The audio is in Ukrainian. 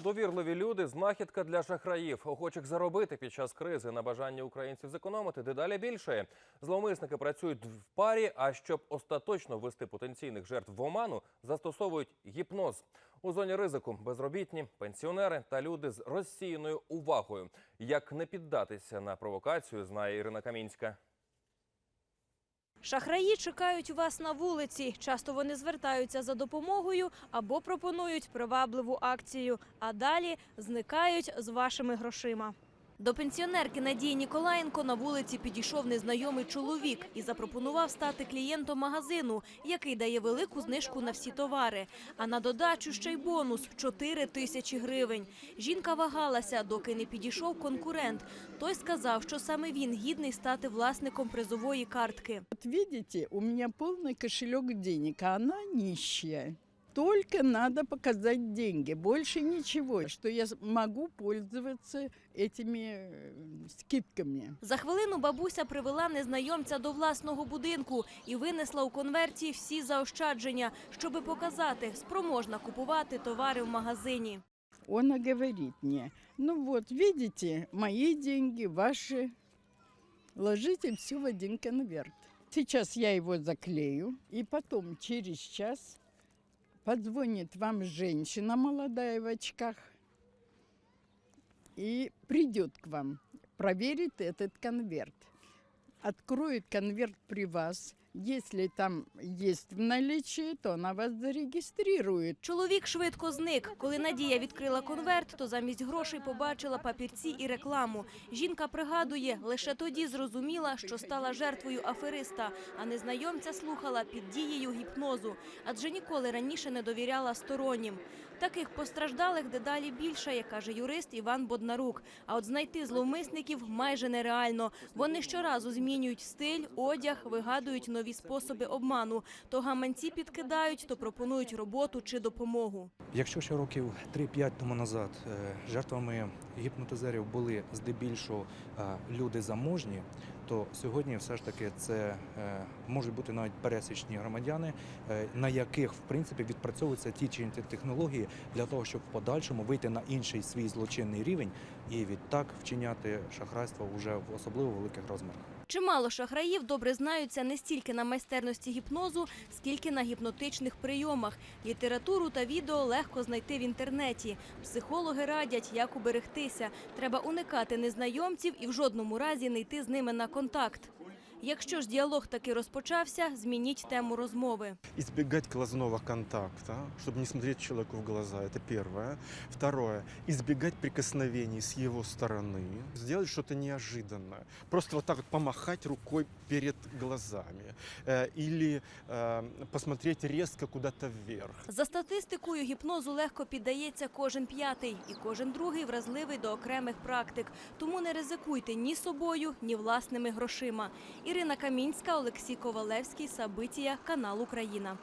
Довірливі люди знахідка для шахраїв, охочих заробити під час кризи на бажання українців зекономити дедалі більше. Зловмисники працюють в парі. А щоб остаточно ввести потенційних жертв в оману, застосовують гіпноз. У зоні ризику безробітні, пенсіонери та люди з розсіяною увагою. Як не піддатися на провокацію, знає Ірина Камінська. Шахраї чекають вас на вулиці. Часто вони звертаються за допомогою або пропонують привабливу акцію, а далі зникають з вашими грошима. До пенсіонерки Надії Ніколаєнко на вулиці підійшов незнайомий чоловік і запропонував стати клієнтом магазину, який дає велику знижку на всі товари. А на додачу ще й бонус 4 тисячі гривень. Жінка вагалася, доки не підійшов конкурент. Той сказав, що саме він гідний стати власником призової картки. Вот видите, у меня полный кошелек денег, а она нищая. Только надо показать деньги, больше ничего, что я могу пользоваться этими э, скидками. За хвилину бабуся привела незнайомця до власного будинку і винесла у конверті всі заощадження, щоби показати, спроможна купувати товари в магазині. Он и говорит мне, ну вот, видите, мои деньги, ваши, ложите все в один конверт. Сейчас я его заклею, и потом через час позвонит вам женщина молодая в очках и придет к вам, проверит этот конверт, откроет конверт при вас. Если там есть в наличии, то она вас зарегистрирует. Чоловік швидко зник. Коли Надія відкрила конверт, то замість грошей побачила папірці і рекламу. Жінка пригадує, лише тоді зрозуміла, що стала жертвою афериста, а незнайомця слухала під дією гіпнозу, адже ніколи раніше не довіряла стороннім. Таких постраждалих дедалі більше, як каже юрист Іван Боднарук. А от знайти зловмисників майже нереально. Вони щоразу змінюють стиль, одяг, вигадують нові способи обману. То гаманці підкидають, то пропонують роботу чи допомогу. Якщо ще років 3-5 тому назад е, жертвами гіпнотизерів були здебільшого е, люди заможні, то сьогодні все ж таки це е, можуть бути навіть пересічні громадяни, е, на яких в принципі відпрацьовуються ті чи інші технології для того, щоб в подальшому вийти на інший свій злочинний рівень і відтак вчиняти шахрайство вже в особливо великих розмірах. Чимало шахраїв добре знаються не стільки на майстерності гіпнозу, скільки на гіпнотичних прийомах. Літературу та відео легко знайти в інтернеті. Психологи радять, як уберегтися. Треба уникати незнайомців і в жодному разі не йти з ними на контакт контакт. Якщо ж діалог таки розпочався, змініть тему розмови. избегать глазного контакта, чтобы не смотреть человеку в глаза, это первое. Второе, избегать прикосновений с его стороны, сделать что-то неожиданное, просто вот так вот помахать рукой перед глазами Э, или э, посмотреть резко куда-то вверх. За статистикою, гіпнозу легко піддається кожен п'ятий, і кожен другий вразливий до окремих практик. Тому не ризикуйте ні собою, ні власними грошима. Ірина Камінська, Олексій Ковалевський, Сабитія, канал Україна.